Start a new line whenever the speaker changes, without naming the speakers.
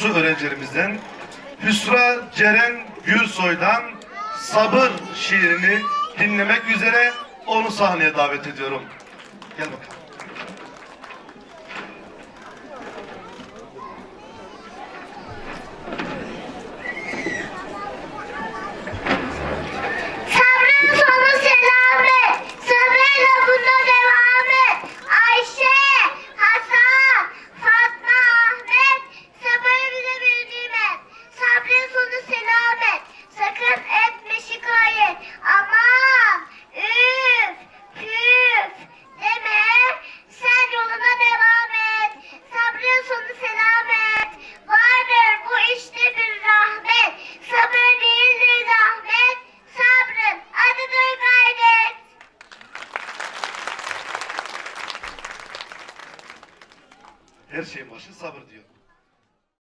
Kursu öğrencilerimizden Hüsra Ceren Gürsoy'dan Sabır şiirini dinlemek üzere onu sahneye davet ediyorum. Gel bakalım.
Selamet. Vardır bu işte bir rahmet. Sabır değildir zahmet. Sabrın adıdır gayret.
Her şeyin başı sabır diyor.